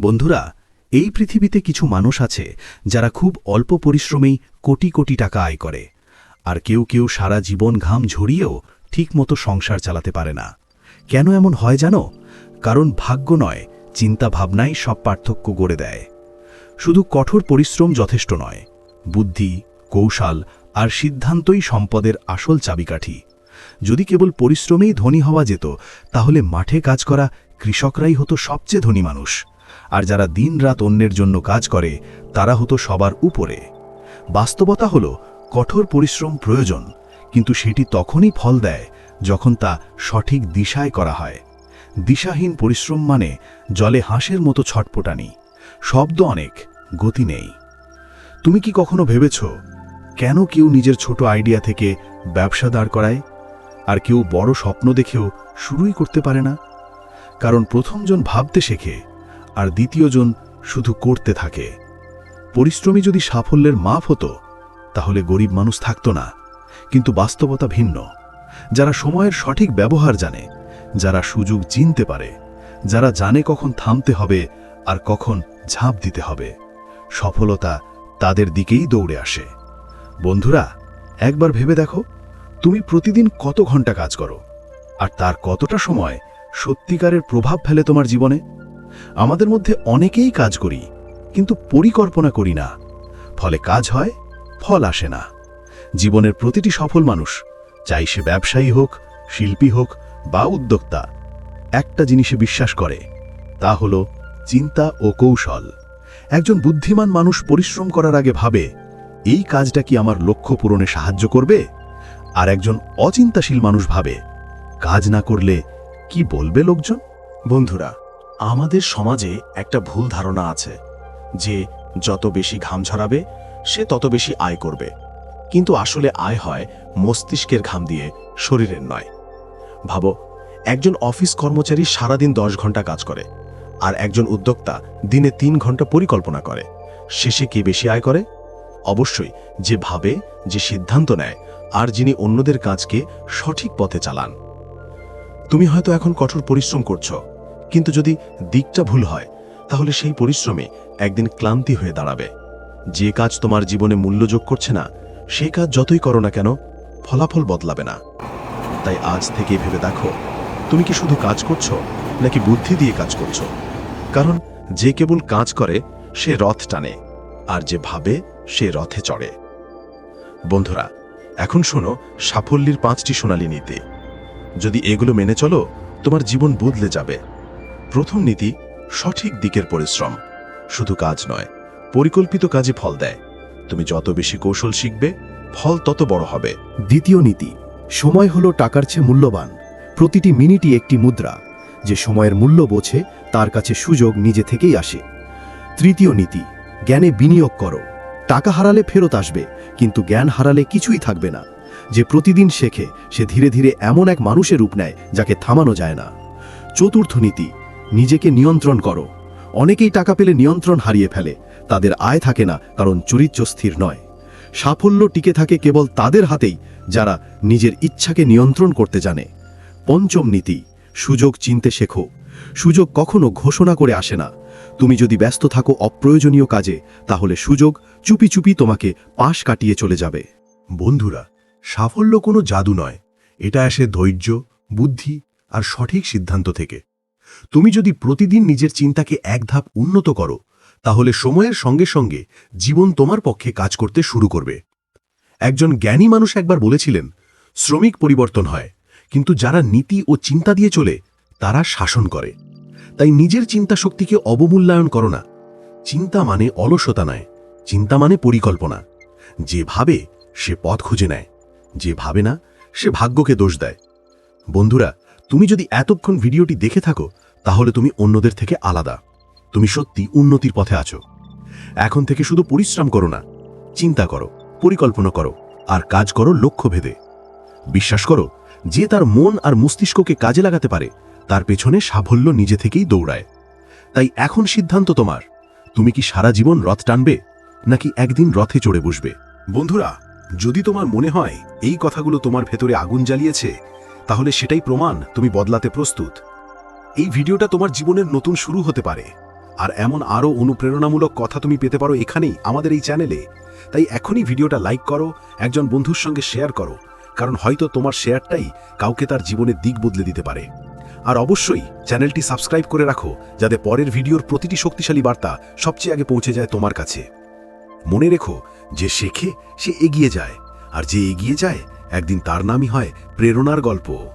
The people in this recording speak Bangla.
বন্ধুরা, এই পৃথিবীতে কিছু মানুষ আছে যারা খুব অল্প পরিশ্রমেই কোটি কোটি টাকা আয় করে। আর কেউ কেউ সারা জীবন ঘাম ঝরিয়েও ঠিকমতো সংসার চালাতে পারে না। কেন এমন হয় জানো? কারণ ভাগ্য নয় চিন্তা ভাবনাই সব পার্থক্য গড়ে দেয়। শুধু কঠোর পরিশ্রম যথেষ্ট নয়, বুদ্ধি, কৌশল আর সিদ্ধান্তই সম্পদের আসল চাবিকাঠি। যদি কেবল পরিশ্রমেই ধনী হওয়া যেত, তাহলে মাঠে কাজ করা কৃষকরাই হতো সবচেয়ে ধনী মানুষ। আর যারা দিনরাত অন্যের জন্য কাজ করে, তারা হতো সবার উপরে। বাস্তবতা হল, কঠোর পরিশ্রম প্রয়োজন, কিন্তু সেটি তখনই ফল দেয় যখন তা সঠিক দিশায় করা হয়। দিশাহীন পরিশ্রম মানে জলে হাঁসের মতো ছটপটানি, শব্দ অনেক, গতি নেই। তুমি কি কখনো ভেবেছ, কেন কেউ নিজের ছোট আইডিয়া থেকে ব্যবসা দাঁড় করায়, আর কেউ বড় স্বপ্ন দেখেও শুরুই করতে পারে না? কারণ প্রথমজন ভাবতে শেখে আর দ্বিতীয়জন শুধু করতে থাকে। পরিশ্রমী যদি সাফল্যের মাপ হতো, তাহলে গরিব মানুষ থাকতো না। কিন্তু বাস্তবতা ভিন্ন। যারা সময়ের সঠিক ব্যবহার জানে, যারা সুযোগ চিনতে পারে, যারা জানে কখন থামতে হবে আর কখন ঝাঁপ দিতে হবে, সফলতা তাদের দিকেই দৌড়ে আসে। বন্ধুরা, একবার ভেবে দেখো, তুমি প্রতিদিন কত ঘণ্টা কাজ করো? আর তার কতটা সময় সত্যিকারের প্রভাব ফেলে তোমার জীবনে? আমাদের মধ্যে অনেকেই কাজ করি, কিন্তু পরিকল্পনা করি না। ফলে কাজ হয়, ফল আসে না। জীবনের প্রতিটি সফল মানুষ, চাই সে ব্যবসায়ী হোক, শিল্পী হোক বা উদ্যোক্তা, একটা জিনিসে বিশ্বাস করে, তা হল চিন্তা ও কৌশল। একজন বুদ্ধিমান মানুষ পরিশ্রম করার আগে ভাবে, এই কাজটা কি আমার লক্ষ্য পূরণে সাহায্য করবে? আর একজন অচিন্তাশীল মানুষ ভাবে, কাজ না করলে কি বলবে লোকজন? বন্ধুরা আমাদের সমাজে একটা ভুল ধারণা আছে যে যত বেশি ঘাম ঝরাবে, সে তত বেশি আয় করবে। কিন্তু আসলে আয় হয় মস্তিষ্কের ঘাম দিয়ে, শরীরের নয়। ভাবো, একজন অফিস কর্মচারী সারাদিন দশ ঘণ্টা কাজ করে, আর একজন উদ্যোক্তা দিনে তিন ঘণ্টা পরিকল্পনা করে। শেষে কে বেশি আয় করে? অবশ্যই যে ভাবে, যে সিদ্ধান্ত নেয়, আর যিনি অন্যদের কাজকে সঠিক পথে চালান। তুমি হয়তো এখন কঠোর পরিশ্রম করছ। কিন্তু যদি দিকটা ভুল হয়, তাহলে সেই পরিশ্রমে একদিন ক্লান্তি হয়ে দাঁড়াবে। যে কাজ তোমার জীবনে মূল্য যোগ করছে না সেই কাজ যতই করো না কেন, ফলাফল বদলাবে না। তাই আজ থেকে ভেবে দেখো, তুমি কি শুধু কাজ করছ, নাকি বুদ্ধি দিয়ে কাজ করছ? কারণ যে কেবল কাজ করে, সে রথ টানে, আর যে ভাবে, সে রথে চড়ে। বন্ধুরা, এখন শোনো সাফল্যের পাঁচটি সোনালী নীতি। যদি এগুলো মেনে চলো, তোমার জীবন বদলে যাবে। প্রথম নীতি, সঠিক দিকের পরিশ্রম। শুধু কাজ নয়, পরিকল্পিত কাজে ফল দেয়। তুমি যত বেশি কৌশল শিখবে, ফল তত বড় হবে। দ্বিতীয় নীতি, সময় হলো টাকার চেয়ে মূল্যবান। প্রতিটি মিনিটই একটি মুদ্রা, যে সময়ের মূল্য বোঝে, তার কাছে সুযোগ নিজে থেকেই আসে। তৃতীয় নীতি, জ্ঞানে বিনিয়োগ করো। টাকা হারালে ফেরত আসবে, কিন্তু জ্ঞান হারালে কিছুই থাকবে না। যে প্রতিদিন শেখে, সে ধীরে ধীরে এমন এক মানুষের রূপ নেয়, যাকে থামানো যায় না। চতুর্থ নীতি নিজেকে নিয়ন্ত্রণ করো। অনেকেই টাকা পেলে নিয়ন্ত্রণ হারিয়ে ফেলে। তাদের আয় থাকে না, কারণ চরিত্র স্থির নয়। সাফল্য টিকে থাকে কেবল তাদের হাতেই, যারা নিজের ইচ্ছাকে নিয়ন্ত্রণ করতে জানে। পঞ্চম নীতি, সুযোগ চিনতে শেখো। সুযোগ কখনো ঘোষণা করে আসে না। তুমি যদি ব্যস্ত থাকো অপ্রয়োজনীয় কাজে, তাহলে সুযোগ চুপি চুপি তোমাকে পাশ কাটিয়ে চলে যাবে। বন্ধুরা, সাফল্য কোনো জাদু নয়। এটা আসে ধৈর্য, বুদ্ধি আর সঠিক সিদ্ধান্ত থেকে। তুমি যদি প্রতিদিন নিজের চিন্তাকে এক ধাপ উন্নত করো, তাহলে সময়ের সঙ্গে সঙ্গে জীবন তোমার পক্ষে কাজ করতে শুরু করবে। একজন জ্ঞানী মানুষ একবার বলেছিলেন, শ্রমিক পরিবর্তন হয়, কিন্তু যারা নীতি ও চিন্তা দিয়ে চলে, তারা শাসন করে। তাই নিজের চিন্তা শক্তিকে অবমূল্যায়ন করো না। চিন্তা মানে অলসতা নয়, চিন্তা মানে পরিকল্পনা। যে ভাবে সে পথ খুঁজে নেয় যে ভাবে না, সে ভাগ্যকে দোষ দেয়। বন্ধুরা তুমি যদি এতক্ষণ ভিডিওটি দেখে থাকো, তাহলে তুমি অন্যদের থেকে আলাদা। তুমি সত্যি উন্নতির পথে আছো। এখন থেকে শুধু পরিশ্রম করো না, চিন্তা করো, পরিকল্পনা করো, আর কাজ করো লক্ষ্য ভেদে বিশ্বাস করো, যে তার মন আর মস্তিষ্ককে কাজে লাগাতে পারে, তার পেছনে সাফল্য নিজে থেকেই দৌড়ায়। তাই এখন সিদ্ধান্ত তোমার। তুমি কি সারা জীবন রথ টানবে, নাকি একদিন রথে চড়ে বসবে? বন্ধুরা, যদি তোমার মনে হয় এই কথাগুলো তোমার ভেতরে আগুন জ্বালিয়েছে তাহলে সেটাই প্রমাণ, তুমি বদলাতে প্রস্তুত। এই ভিডিওটা তোমার জীবনের নতুন শুরু হতে পারে। আর এমন আরও অনুপ্রেরণামূলক কথা তুমি পেতে পারো এখানেই, আমাদের এই চ্যানেলে। তাই এখনই ভিডিওটা লাইক করো, একজন বন্ধুর সঙ্গে শেয়ার করো, কারণ হয়তো তোমার শেয়ারটাই কাউকে তার জীবনের দিক বদলে দিতে পারে। আর অবশ্যই চ্যানেলটি সাবস্ক্রাইব করে রাখো, যাতে পরের ভিডিওর প্রতিটি শক্তিশালী বার্তা সবচেয়ে আগে পৌঁছে যায় তোমার কাছে। মনে রেখো যে শেখে সে এগিয়ে যায়, আর যে এগিয়ে যায় একদিন তার নামই হয় প্রেরণার গল্প।